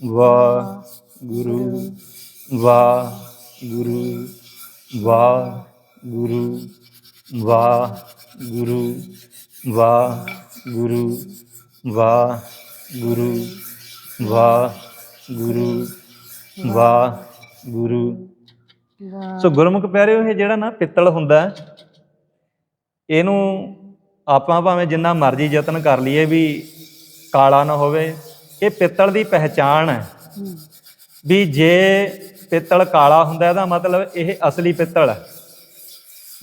A: ਵਾਹ ਗੁਰੂ ਵਾਹ ਗੁਰੂ ਵਾਹ ਗੁਰੂ ਵਾਹ ਗੁਰੂ ਵਾਹ ਗੁਰੂ ਵਾਹ ਗੁਰੂ ਵਾਹ ਗੁਰੂ ਵਾਹ ਗੁਰੂ ਸੋ ਗੁਰਮੁਖ ਪਿਆਰਿਓ ਇਹ ਜਿਹੜਾ ਨਾ ਪਿੱਤਲ ਹੁੰਦਾ ਇਹਨੂੰ ਆਪਾਂ ਭਾਵੇਂ ਜਿੰਨਾ ਮਰਜ਼ੀ ਯਤਨ ਕਰ ਲਈਏ ਵੀ ਕਾਲਾ ਨਾ ਹੋਵੇ ਇਹ ਪਿੱਤਲ ਦੀ ਪਹਿਚਾਣ ਹੂੰ, ਵੀ ਜੇ ਪਿੱਤਲ ਕਾਲਾ ਹੁੰਦਾ ਇਹਦਾ ਮਤਲਬ ਇਹ ਅਸਲੀ ਪਿੱਤਲ ਹੈ।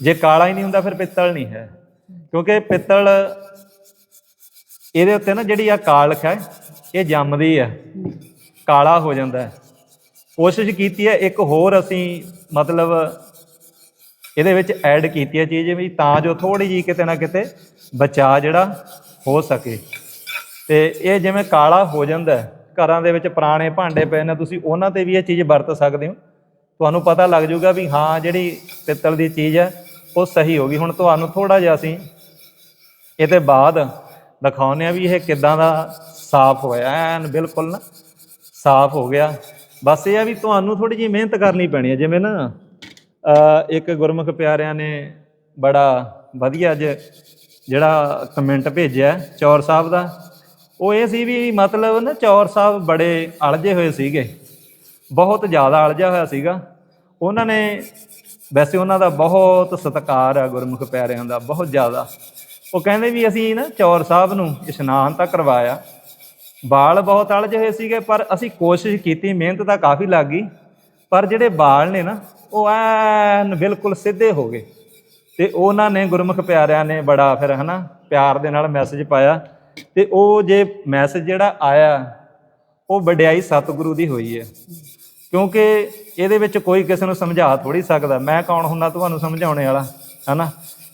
A: ਜੇ ਕਾਲਾ ਹੀ ਨਹੀਂ ਹੁੰਦਾ ਫਿਰ ਪਿੱਤਲ ਨਹੀਂ ਹੈ। ਕਿਉਂਕਿ ਪਿੱਤਲ ਇਹਦੇ ਉੱਤੇ ਨਾ ਜਿਹੜੀ ਆ ਕਾਲਖ ਹੈ ਇਹ ਜੰਮਦੀ ਹੈ। ਕਾਲਾ ਹੋ ਜਾਂਦਾ ਹੈ। ਕੋਸ਼ਿਸ਼ ਕੀਤੀ ਹੈ ਇੱਕ ਹੋਰ ਅਸੀਂ ਮਤਲਬ ਇਹਦੇ ਵਿੱਚ ਐਡ ਕੀਤੀ ਹੈ ਚੀਜ਼ ਵੀ ਤਾਂ ਜੋ ਥੋੜੀ ਜੀ ਕਿਤੇ ਨਾ ਕਿਤੇ ਬਚਾ ਜਿਹੜਾ ਹੋ ਸਕੇ। ਤੇ ਇਹ ਜਿਵੇਂ ਕਾਲਾ ਹੋ ਜਾਂਦਾ ਹੈ, ਘਰਾਂ ਦੇ ਵਿੱਚ ਪੁਰਾਣੇ ਭਾਂਡੇ ਪਏ ਨੇ, ਤੁਸੀਂ ਉਹਨਾਂ ਤੇ ਵੀ ਇਹ ਚੀਜ਼ ਵਰਤ ਸਕਦੇ ਹੋ। ਤੁਹਾਨੂੰ ਪਤਾ ਲੱਗ ਜਾਊਗਾ ਵੀ ਹਾਂ, ਜਿਹੜੀ ਪਿੱਤਲ ਦੀ ਚੀਜ਼ ਹੈ, ਉਹ ਸਹੀ ਹੋ ਗਈ। ਹੁਣ ਤੁਹਾਨੂੰ ਥੋੜਾ ਜਿਹਾ ਅਸੀਂ ਇਹਦੇ ਬਾਅਦ ਦਿਖਾਉਂਦੇ ਆ ਵੀ ਇਹ ਕਿਦਾਂ ਦਾ ਸਾਫ਼ ਹੋਇਆ। ਐਨ ਬਿਲਕੁਲ ਨਾ ਸਾਫ਼ ਹੋ ਗਿਆ। ਬਸ ਇਹ ਆ ਵੀ ਤੁਹਾਨੂੰ ਥੋੜੀ ਜਿਹੀ ਮਿਹਨਤ ਕਰਨੀ ਪੈਣੀ ਹੈ। ਜਿਵੇਂ ਨਾ ਇੱਕ ਗੁਰਮੁਖ ਪਿਆਰਿਆਂ ਨੇ ਬੜਾ ਵਧੀਆ ਜ ਜਿਹੜਾ ਕਮੈਂਟ ਭੇਜਿਆ ਚੌਰ ਸਾਹਿਬ ਦਾ। ਉਹ ਇਹ ਸੀ ਵੀ ਮਤਲਬ ਨਾ ਚੌਰ ਸਾਹਿਬ ਬੜੇ ਅਲਝੇ ਹੋਏ ਸੀਗੇ। ਬਹੁਤ ਜ਼ਿਆਦਾ ਅਲਝਿਆ ਹੋਇਆ ਸੀਗਾ। ਉਹਨਾਂ ਨੇ ਵੈਸੇ ਉਹਨਾਂ ਦਾ ਬਹੁਤ ਸਤਿਕਾਰ ਆ ਗੁਰਮੁਖ ਪਿਆਰਿਆਂ ਦਾ, ਬਹੁਤ ਜ਼ਿਆਦਾ। ਉਹ ਕਹਿੰਦੇ ਵੀ ਅਸੀਂ ਨਾ ਚੌਰ ਸਾਹਿਬ ਨੂੰ ਇਸ਼ਨਾਨ ਤਾਂ ਕਰਵਾਇਆ। ਬਾਲ ਬਹੁਤ ਅਲਝੇ ਹੋਏ ਸੀਗੇ, ਪਰ ਅਸੀਂ ਕੋਸ਼ਿਸ਼ ਕੀਤੀ, ਮਿਹਨਤ ਤਾਂ ਕਾਫੀ ਲੱਗ ਗਈ। ਪਰ ਜਿਹੜੇ ਬਾਲ ਨੇ ਨਾ, ਉਹ ਐਨ ਬਿਲਕੁਲ ਸਿੱਧੇ ਹੋ ਗਏ। ਤੇ ਉਹਨਾਂ ਨੇ ਗੁਰਮੁਖ ਪਿਆਰਿਆਂ ਨੇ ਬੜਾ ਫਿਰ ਹਨਾ, ਪਿਆਰ ਦੇ ਨਾਲ ਮੈਸੇਜ ਪਾਇਆ। ਤੇ ਉਹ ਜੇ ਮੈਸੇਜ ਜਿਹੜਾ ਆਇਆ, ਉਹ ਵਡਿਆਈ ਸਤਿਗੁਰੂ ਦੀ ਹੋਈ ਹੈ। ਕਿਉਂਕਿ ਇਹਦੇ ਵਿੱਚ ਕੋਈ ਕਿਸੇ ਨੂੰ ਸਮਝਾ ਥੋੜੀ ਸਕਦਾ, ਮੈਂ ਕੌਣ ਹੁੰਨਾ ਤੁਹਾਨੂੰ ਸਮਝਾਉਣੇ ਵਾਲਾ, ਹਨਾ?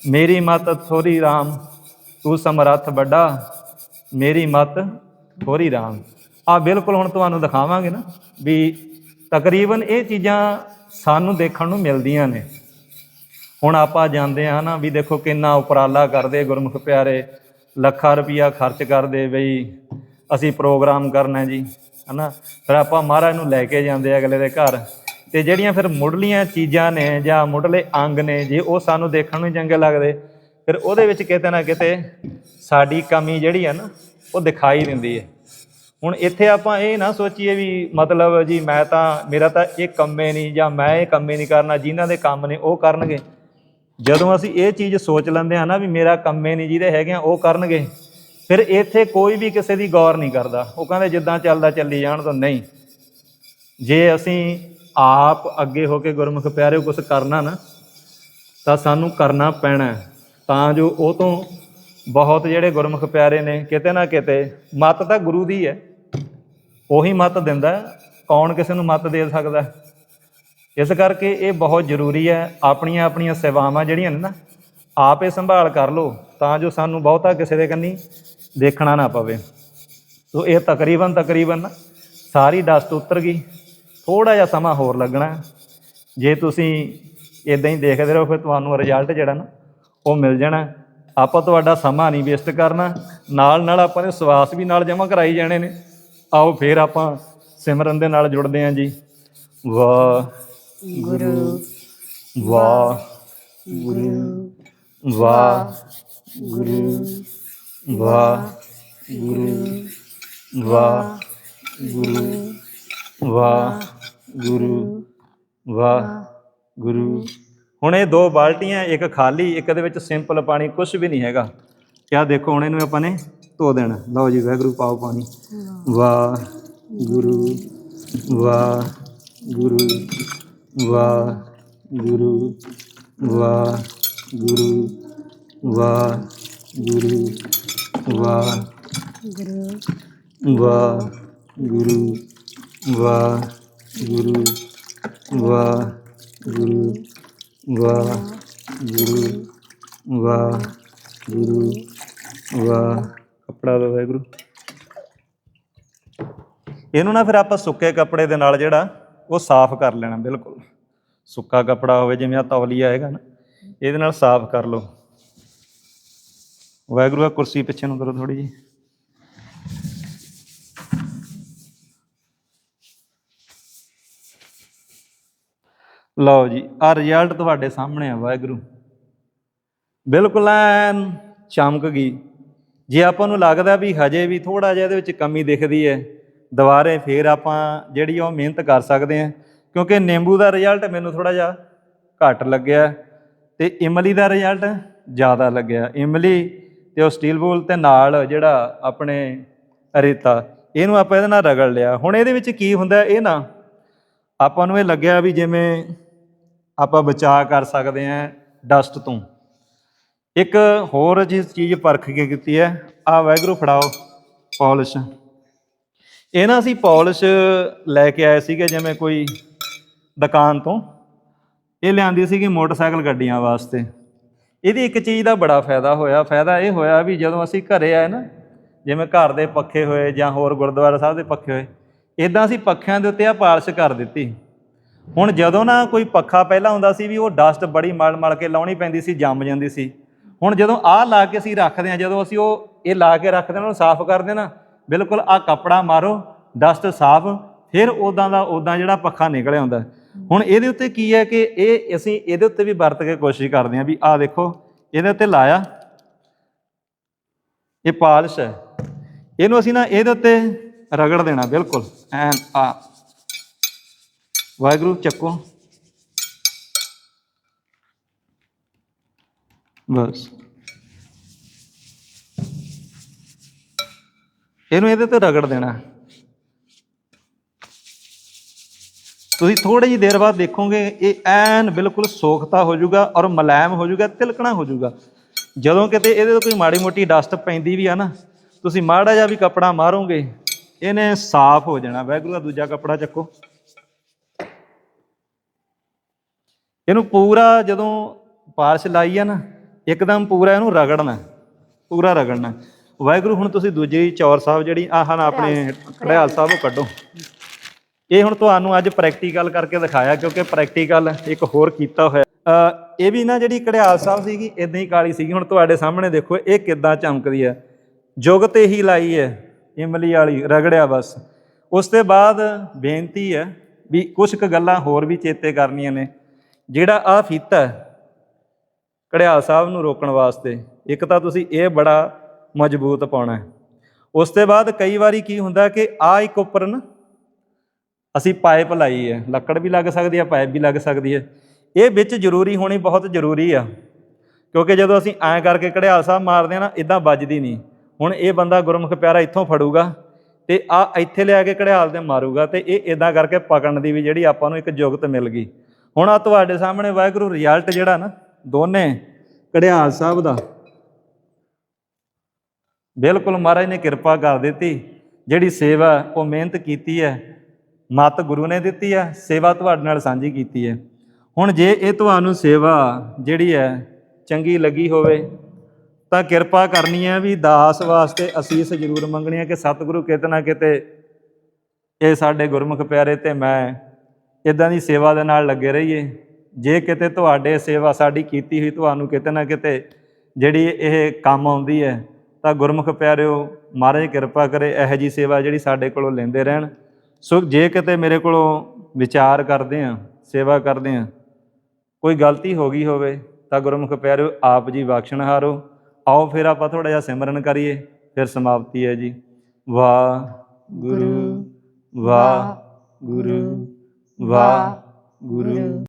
A: ਮੇਰੀ ਮਤ ਥੋਰੀ RAM ਤੂੰ ਸਮਰੱਥ ਵੱਡਾ, ਮੇਰੀ ਮਤ ਥੋਰੀ RAM ਆ ਬਿਲਕੁਲ ਹੁਣ ਤੁਹਾਨੂੰ ਦਿਖਾਵਾਂਗੇ ਨਾ ਵੀ ਤਕਰੀਬਨ ਇਹ ਚੀਜ਼ਾਂ ਸਾਨੂੰ ਦੇਖਣ ਨੂੰ ਮਿਲਦੀਆਂ ਨੇ। ਹੁਣ ਆਪਾਂ ਜਾਂਦੇ ਆ ਨਾ ਵੀ ਦੇਖੋ ਕਿੰਨਾ ਉਪਰਾਲਾ ਕਰਦੇ ਗੁਰਮੁਖ ਪਿਆਰੇ ਲੱਖਾਂ ਰੁਪਈਆ ਖਰਚ ਕਰਦੇ ਬਈ, ਅਸੀਂ ਪ੍ਰੋਗਰਾਮ ਕਰਨਾ ਹੈ ਜੀ, ਹਨਾ? ਫਿਰ ਆਪਾਂ ਮਹਾਰਾਜ ਨੂੰ ਲੈ ਕੇ ਜਾਂਦੇ ਅਗਲੇ ਦੇ ਘਰ। ਤੇ ਜਿਹੜੀਆਂ ਫਿਰ ਮੁੱਢਲੀਆਂ ਚੀਜ਼ਾਂ ਨੇ ਜਾਂ ਮੁੱਢਲੇ ਅੰਗ ਨੇ, ਜੇ ਉਹ ਸਾਨੂੰ ਦੇਖਣ ਨੂੰ ਚੰਗੇ ਲੱਗਦੇ, ਫਿਰ ਉਹਦੇ ਵਿੱਚ ਕਿਤੇ ਨਾ ਕਿਤੇ ਸਾਡੀ ਕਮੀ ਜਿਹੜੀ ਹੈ ਨਾ, ਉਹ ਦਿਖਾਈ ਦਿੰਦੀ ਹੈ। ਹੁਣ ਇੱਥੇ ਆਪਾਂ ਇਹ ਨਾ ਸੋਚੀਏ ਵੀ ਮਤਲਬ ਜੀ ਮੈਂ ਤਾਂ, ਮੇਰਾ ਤਾਂ ਇਹ ਕੰਮੇ ਨਹੀਂ ਜਾਂ ਮੈਂ ਇਹ ਕੰਮੇ ਨਹੀਂ ਕਰਨਾ, ਜਿਨ੍ਹਾਂ ਦੇ ਕੰਮ ਨੇ ਉਹ ਕਰਨਗੇ। ਜਦੋਂ ਅਸੀਂ ਇਹ ਚੀਜ਼ ਸੋਚ ਲੈਂਦੇ ਹਾਂ ਨਾ ਵੀ ਮੇਰਾ ਕੰਮੇ ਨਹੀਂ ਜਿਹਦੇ ਹੈਗੇ ਆ, ਉਹ ਕਰਨਗੇ, ਫਿਰ ਇੱਥੇ ਕੋਈ ਵੀ ਕਿਸੇ ਦੀ ਗੌਰ ਨਹੀਂ ਕਰਦਾ। ਉਹ ਕਹਿੰਦੇ ਜਿੱਦਾਂ ਚੱਲਦਾ ਚੱਲੀ ਜਾਣ ਤਾਂ ਨਹੀਂ। ਜੇ ਅਸੀਂ ਆਪ ਅੱਗੇ ਹੋ ਕੇ ਗੁਰਮੁਖ ਪਿਆਰੇ ਕੁਝ ਕਰਨਾ ਨਾ, ਤਾਂ ਸਾਨੂੰ ਕਰਨਾ ਪੈਣਾ ਤਾਂ ਜੋ ਉਹ ਤੋਂ ਬਹੁਤ ਜਿਹੜੇ ਗੁਰਮੁਖ ਪਿਆਰੇ ਨੇ, ਕਿਤੇ ਨਾ ਕਿਤੇ ਮਤ ਤਾਂ ਗੁਰੂ ਦੀ ਹੈ। ਉਹੀ ਮਤ ਦਿੰਦਾ ਕੌਣ ਕਿਸੇ ਨੂੰ ਮਤ ਦੇ ਸਕਦਾ ਇਸ ਕਰਕੇ ਇਹ ਬਹੁਤ ਜ਼ਰੂਰੀ ਹੈ, ਆਪਣੀਆਂ ਆਪਣੀਆਂ ਸੇਵਾਵਾਂ ਜਿਹੜੀਆਂ ਨੇ ਨਾ, ਆਪੇ ਸੰਭਾਲ ਕਰ ਲਓ, ਤਾਂ ਜੋ ਸਾਨੂੰ ਬਹੁਤਾ ਕਿਸੇ ਦੇ ਕੰਨੀ ਦੇਖਣਾ ਨਾ ਪਵੇ। ਸੋ ਇਹ ਤਕਰੀਬਨ ਤਕਰੀਬਨ ਸਾਰੀ ਡਸਟ ਉਤਰ ਗਈ। ਥੋੜਾ ਜਿਹਾ ਸਮਾਂ ਹੋਰ ਲੱਗਣਾ ਜੇ ਤੁਸੀਂ ਇਦਾਂ ਹੀ ਦੇਖਦੇ ਰਹੋ, ਫਿਰ ਤੁਹਾਨੂੰ ਰਿਜ਼ਲਟ ਜਿਹੜਾ ਨਾ, ਉਹ ਮਿਲ ਜਾਣਾ ਆਪਾਂ ਤੁਹਾਡਾ ਸਮਾਂ ਨਹੀਂ ਵੇਸਟ ਕਰਨਾ, ਨਾਲ ਨਾਲ ਆਪਾਂ ਨੇ ਸਵਾਸ ਵੀ ਨਾਲ ਜਮ੍ਹਾਂ ਕਰਾਈ ਜਾਣੇ ਨੇ। ਆਓ, ਫਿਰ ਆਪਾਂ ਸਿਮਰਨ ਦੇ ਨਾਲ ਜੁੜਦੇ ਹਾਂ ਜੀ। ਵਾਹ।
B: ਗੁਰੂ
A: ਵਾਹ
B: ਗੁਰੂ
A: ਵਾਹ
B: ਗੁਰੂ
A: ਵਾਹ ਗੁਰੂ ਵਾਹ ਗੁਰੂ ਵਾਹ ਗੁਰੂ ਵਾਹ ਗੁਰੂ। ਹੁਣ ਇਹ ਦੋ ਬਾਲਟੀਆਂ ਇੱਕ ਖਾਲੀ ਇੱਕ ਦੇ ਵਿੱਚ ਸਿੰਪਲ ਪਾਣੀ ਕੁਝ ਵੀ ਨਹੀਂ ਹੈਗਾ। ਕਿਆ ਦੇਖੋ ਹੁਣ ਇਹਨੂੰ ਆਪਾਂ ਨੇ ਧੋ ਦੇਣਾ। ਲਓ ਜੀ ਵਾਹਿਗੁਰੂ ਪਾਓ ਪਾਣੀ। ਵਾਹ ਗੁਰੂ ਵਾਹ ਗੁਰੂ। ਵਾਹ ਗੁਰੂ ਵਾਹ ਗੁਰੂ ਵਾਹ ਗੁਰੂ ਵਾਹ
B: ਗੁਰੂ
A: ਵਾਹ ਵਾਹ ਕਪੜਾ ਵਾਹਿਗੁਰੂ। ਇਹਨੂੰ ਨਾ ਫਿਰ ਆਪਾਂ ਸੁੱਕੇ ਕੱਪੜੇ ਦੇ ਨਾਲ ਜਿਹੜਾ ਉਹ ਸਾਫ਼ ਕਰ ਲੈਣਾ, ਬਿਲਕੁਲ। ਸੁੱਕਾ ਕੱਪੜਾ ਹੋਵੇ, ਜਿਵੇਂ ਆ ਤੌਲੀਆ ਹੈਗਾ ਨਾ, ਇਹਦੇ ਨਾਲ ਸਾਫ਼ ਕਰ ਲਓ। ਵਾਹਿਗੁਰੂ ਆ ਕੁਰਸੀ ਪਿੱਛੇ ਨੂੰ ਕਰੋ ਥੋੜੀ ਜੀ ਲਓ ਜੀ ਆ ਰਿਜ਼ਲਟ ਤੁਹਾਡੇ ਸਾਹਮਣੇ ਆ, ਵਾਹਿਗੁਰੂ। ਬਿਲਕੁਲ ਐਨ ਚਮਕ ਗਈ। ਜੇ ਆਪਾਂ ਨੂੰ ਲੱਗਦਾ ਵੀ ਹਜੇ ਵੀ ਥੋੜਾ ਜਿਹਾ ਇਹਦੇ ਵਿੱਚ ਕਮੀ ਦਿਖਦੀ ਹੈ ਦੁਬਾਰੇ ਫੇਰ ਆਪਾਂ ਜਿਹੜੀ ਉਹ ਮਿਹਨਤ ਕਰ ਸਕਦੇ ਹਾਂ, ਕਿਉਂਕਿ ਨਿੰਬੂ ਦਾ ਰਿਜ਼ਲਟ ਮੈਨੂੰ ਥੋੜਾ ਜਿਹਾ ਘੱਟ ਲੱਗਿਆ ਤੇ ਇਮਲੀ ਦਾ ਰਿਜ਼ਲਟ ਜ਼ਿਆਦਾ ਲੱਗਿਆ। ਇਮਲੀ ਤੇ ਉਹ ਸਟੀਲ ਬੋਲ ਤੇ ਨਾਲ ਜਿਹੜਾ ਆਪਣੇ ਰੇਤਾ, ਇਹਨੂੰ ਆਪਾਂ ਇਹਦੇ ਨਾਲ ਰਗੜ ਲਿਆ। ਹੁਣ ਇਹਦੇ ਵਿੱਚ ਕੀ ਹੁੰਦਾ ਇਹ ਨਾ, ਆਪਾਂ ਨੂੰ ਇਹ ਲੱਗਿਆ ਵੀ ਜਿਵੇਂ ਆਪਾਂ ਬਚਾਅ ਕਰ ਸਕਦੇ ਹਾਂ ਡਸਟ ਤੋਂ। ਇੱਕ ਹੋਰ ਜਿਸ ਚੀਜ਼ ਪਰਖ ਕੇ ਕੀਤੀ ਹੈ ਆ ਵੈਗਰੂ ਫੜਾਓ, ਪਾਲਿਸ਼। ਇਹ ਨਾ ਅਸੀਂ ਪਾਲਿਸ਼ ਲੈ ਕੇ ਆਏ ਸੀਗੇ ਜਿਵੇਂ ਕੋਈ ਦੁਕਾਨ ਤੋਂ। ਇਹ ਲਿਆਂਦੀ ਸੀਗੀ ਮੋਟਰਸਾਈਕਲ ਗੱਡੀਆਂ ਵਾਸਤੇ। ਇਹਦੀ ਇੱਕ ਚੀਜ਼ ਦਾ ਬੜਾ ਫਾਇਦਾ ਹੋਇਆ। ਫਾਇਦਾ ਇਹ ਹੋਇਆ ਵੀ ਜਦੋਂ ਅਸੀਂ ਘਰੇ ਆਏ ਨਾ, ਜਿਵੇਂ ਘਰ ਦੇ ਪੱਖੇ ਹੋਏ ਜਾਂ ਹੋਰ ਗੁਰਦੁਆਰਾ ਸਾਹਿਬ ਦੇ ਪੱਖੇ ਹੋਏ ਇਦਾਂ ਅਸੀਂ ਪੱਖਿਆਂ ਦੇ ਉੱਤੇ ਆ ਪਾਲਿਸ਼ ਕਰ ਦਿੱਤੀ। ਹੁਣ ਜਦੋਂ ਨਾ ਕੋਈ ਪੱਖਾ ਪਹਿਲਾਂ ਹੁੰਦਾ ਸੀ ਵੀ ਉਹ ਡਸਟ ਬੜੀ ਮਲ ਮਲ ਕੇ ਲਾਉਣੀ ਪੈਂਦੀ ਸੀ, ਜੰਮ ਜਾਂਦੀ ਸੀ। ਹੁਣ ਜਦੋਂ ਆਹ ਲਾ ਕੇ ਅਸੀਂ ਰੱਖਦੇ ਹਾਂ, ਜਦੋਂ ਅਸੀਂ ਉਹ ਇਹ ਲਾ ਕੇ ਰੱਖਦੇ ਹਾਂ, ਉਹਨੂੰ ਸਾਫ਼ ਕਰਦੇ ਨਾ ਬਿਲਕੁਲ ਆ ਕੱਪੜਾ ਮਾਰੋ ਡਸਟ ਸਾਫ਼, ਫਿਰ ਉਦਾਂ ਦਾ ਉਦਾਂ ਜਿਹੜਾ ਪੱਖਾ ਨਿਕਲਿਆ ਹੁੰਦਾ। ਹੁਣ ਇਹਦੇ ਉੱਤੇ ਕੀ ਹੈ ਕਿ ਇਹ ਅਸੀਂ ਇਹਦੇ ਉੱਤੇ ਵੀ ਵਰਤ ਕੇ ਕੋਸ਼ਿਸ਼ ਕਰਦੇ ਹਾਂ ਵੀ ਆਹ ਦੇਖੋ, ਇਹਦੇ ਉੱਤੇ ਲਾਇਆ। ਇਹ ਪਾਲਿਸ਼ ਹੈ। ਇਹਨੂੰ ਅਸੀਂ ਨਾ ਇਹਦੇ ਉੱਤੇ ਰਗੜ ਦੇਣਾ, ਬਿਲਕੁਲ। ਐਨ ਆ ਵਾਹਿਗੁਰੂ, ਚੱਕੋ। ਬਸ। ਇਹਨੂੰ ਇਹਦੇ ਤੇ ਰਗੜ ਦੇਣਾ। ਤੁਸੀਂ ਥੋੜੀ ਜਿਹੀ ਦੇਰ ਬਾਅਦ ਦੇਖੋਗੇ, ਇਹ ਐਨ ਬਿਲਕੁਲ ਸੋਖਤਾ ਹੋ ਜਾਊਗਾ ਔਰ ਮੁਲਾਇਮ ਹੋ ਜਾਊਗਾ, ਤਿਲਕਣਾ ਹੋ ਜਾਊਗਾ। ਜਦੋਂ ਕਿਤੇ ਇਹਦੇ ਤੋਂ ਕੋਈ ਮਾੜੀ ਮੋਟੀ ਡਸਟ ਪੈਂਦੀ ਵੀ ਆ ਨਾ, ਤੁਸੀਂ ਮਾੜਾ ਜਿਹਾ ਵੀ ਕੱਪੜਾ ਮਾਰੋਗੇ, ਇਹਨੇ ਸਾਫ਼ ਹੋ ਜਾਣਾ। ਵਾਹਿਗੁਰੂ ਦਾ ਦੂਜਾ ਕੱਪੜਾ ਚੱਕੋ। ਇਹਨੂੰ ਪੂਰਾ ਜਦੋਂ ਪਾਰਸ਼ ਲਾਈ ਆ ਨਾ, ਇੱਕਦਮ ਪੂਰਾ ਇਹਨੂੰ ਰਗੜਨਾ, ਪੂਰਾ ਰਗੜਨਾ। ਵਾਹਿਗੁਰੂ ਹੁਣ ਤੁਸੀਂ ਦੂਜੀ ਚੌਰ ਸਾਹਿਬ ਜਿਹੜੀ ਆਹ ਨਾ ਆਪਣੇ ਕੜਿਆਲ ਸਾਹਿਬ ਉਹ ਕੱਢੋ। ਇਹ ਹੁਣ ਤੁਹਾਨੂੰ ਅੱਜ ਪ੍ਰੈਕਟੀਕਲ ਕਰਕੇ ਦਿਖਾਇਆ ਕਿਉਂਕਿ ਪ੍ਰੈਕਟੀਕਲ ਇੱਕ ਹੋਰ ਕੀਤਾ ਹੋਇਆ। ਇਹ ਵੀ ਨਾ ਜਿਹੜੀ ਕੜਿਆਲ ਸਾਹਿਬ ਸੀਗੀ ਇਦਾਂ ਹੀ ਕਾਲੀ ਸੀਗੀ। ਹੁਣ ਤੁਹਾਡੇ ਸਾਹਮਣੇ ਦੇਖੋ ਇਹ ਕਿੱਦਾਂ ਚਮਕਦੀ ਹੈ। ਜੁਗ ਤੇ ਹੀ ਲਾਈ ਹੈ ਇਮਲੀ ਵਾਲੀ ਰਗੜਿਆ ਬਸ। ਉਸ ਤੋਂ ਬਾਅਦ ਬੇਨਤੀ ਹੈ ਵੀ ਕੁਝ ਕੁ ਗੱਲਾਂ ਹੋਰ ਵੀ ਚੇਤੇ ਕਰਨੀਆਂ ਨੇ। ਜਿਹੜਾ ਆ ਫੀਤਾ ਕੜਿਆਲ ਸਾਹਿਬ ਨੂੰ ਰੋਕਣ ਵਾਸਤੇ ਇੱਕ ਤਾਂ ਤੁਸੀਂ ਇਹ ਬੜਾ ਮਜ਼ਬੂਤ ਪਾਉਣਾ ਹੈ। ਉਸ ਤੋਂ ਬਾਅਦ ਕਈ ਵਾਰੀ ਕੀ ਹੁੰਦਾ ਕਿ ਆ ਇੱਕ ਉੱਪਰ ਨਾ ਅਸੀਂ ਪਾਈਪ ਲਾਈ ਹੈ। ਲੱਕੜ ਵੀ ਲੱਗ ਸਕਦੀ ਹੈ, ਪਾਈਪ ਵੀ ਲੱਗ ਸਕਦੀ ਹੈ। ਇਹ ਵਿੱਚ ਜ਼ਰੂਰੀ ਹੋਣੀ ਬਹੁਤ ਜ਼ਰੂਰੀ ਆ। ਕਿਉਂਕਿ ਜਦੋਂ ਅਸੀਂ ਐਂ ਕਰਕੇ ਕੜਿਆਲ ਸਾਹਿਬ ਮਾਰਦੇ ਆ ਨਾ ਇਦਾਂ ਵੱਜਦੀ ਨਹੀਂ। ਹੁਣ ਇਹ ਬੰਦਾ ਗੁਰਮੁਖ ਪਿਆਰਾ ਇੱਥੋਂ ਫੜੂਗਾ ਤੇ ਆ ਇੱਥੇ ਲਿਆ ਕੇ ਕੜਿਆਲ ਦੇ ਮਾਰੂਗਾ ਤੇ ਇਹ ਇਦਾਂ ਕਰਕੇ ਪਕੜਨ ਦੀ ਵੀ ਜਿਹੜੀ ਆਪਾਂ ਨੂੰ ਇੱਕ ਜੁਗਤ ਮਿਲ ਗਈ। ਹੁਣ ਆ ਤੁਹਾਡੇ ਸਾਹਮਣੇ ਵਾਹਿਗੁਰੂ ਰਿਜ਼ਲਟ ਜਿਹੜਾ ਨਾ, ਦੋਨੇ ਕੜਿਆਲ ਸਾਹਿਬ ਦਾ। ਬਿਲਕੁਲ ਮਹਾਰਾਜ ਨੇ ਕਿਰਪਾ ਕਰ ਦਿੱਤੀ। ਜਿਹੜੀ ਸੇਵਾ ਉਹ ਮਿਹਨਤ ਕੀਤੀ ਹੈ, ਮਤ ਗੁਰੂ ਨੇ ਦਿੱਤੀ ਹੈ, ਸੇਵਾ ਤੁਹਾਡੇ ਨਾਲ ਸਾਂਝੀ ਕੀਤੀ ਹੈ। ਹੁਣ ਜੇ ਇਹ ਤੁਹਾਨੂੰ ਸੇਵਾ ਜਿਹੜੀ ਹੈ ਚੰਗੀ ਲੱਗੀ ਹੋਵੇ, ਤਾਂ ਕਿਰਪਾ ਕਰਨੀ ਹੈ ਵੀ ਦਾਸ ਵਾਸਤੇ ਅਸੀਸ ਜ਼ਰੂਰ ਮੰਗਣੀ ਹੈ ਕਿ ਸਤਿਗੁਰੂ ਕਿਤੇ ਨਾ ਕਿਤੇ ਇਹ ਸਾਡੇ ਗੁਰਮੁਖ ਪਿਆਰੇ ਤੇ ਮੈਂ ਇਦਾਂ ਦੀ ਸੇਵਾ ਦੇ ਨਾਲ ਲੱਗੇ ਰਹੀਏ। ਜੇ ਕਿਤੇ ਤੁਹਾਡੇ ਸੇਵਾ ਸਾਡੀ ਕੀਤੀ ਹੋਈ, ਤੁਹਾਨੂੰ ਕਿਤੇ ਨਾ ਕਿਤੇ ਜਿਹੜੀ ਇਹ ਕੰਮ ਆਉਂਦੀ ਹੈ ਤਾਂ ਗੁਰਮੁਖ ਪਿਆਰਿਓ ਮਹਾਰਾਜ ਕਿਰਪਾ ਕਰੇ ਇਹੋ ਜੀ ਸੇਵਾ ਜਿਹੜੀ ਸਾਡੇ ਕੋਲੋਂ ਲੈਂਦੇ ਰਹਿਣ। ਸੋ ਜੇ ਕਿਤੇ ਮੇਰੇ ਕੋਲੋਂ ਵਿਚਾਰ ਕਰਦੇ ਆ ਸੇਵਾ ਕਰਦੇ ਆ ਕੋਈ ਗਲਤੀ ਹੋ ਗਈ ਹੋਵੇ ਤਾਂ ਗੁਰਮੁਖ ਪਿਆਰਿਓ ਆਪ ਜੀ ਬਖਸ਼ਣਹਾਰੋ ਆਓ ਫਿਰ ਆਪਾਂ ਥੋੜਾ ਜਿਹਾ ਸਿਮਰਨ ਕਰੀਏ ਫਿਰ ਸਮਾਪਤੀ ਹੈ ਜੀ। ਵਾਹ ਗੁਰੂ ਵਾਹ ਗੁਰੂ ਵਾਹ ਗੁਰੂ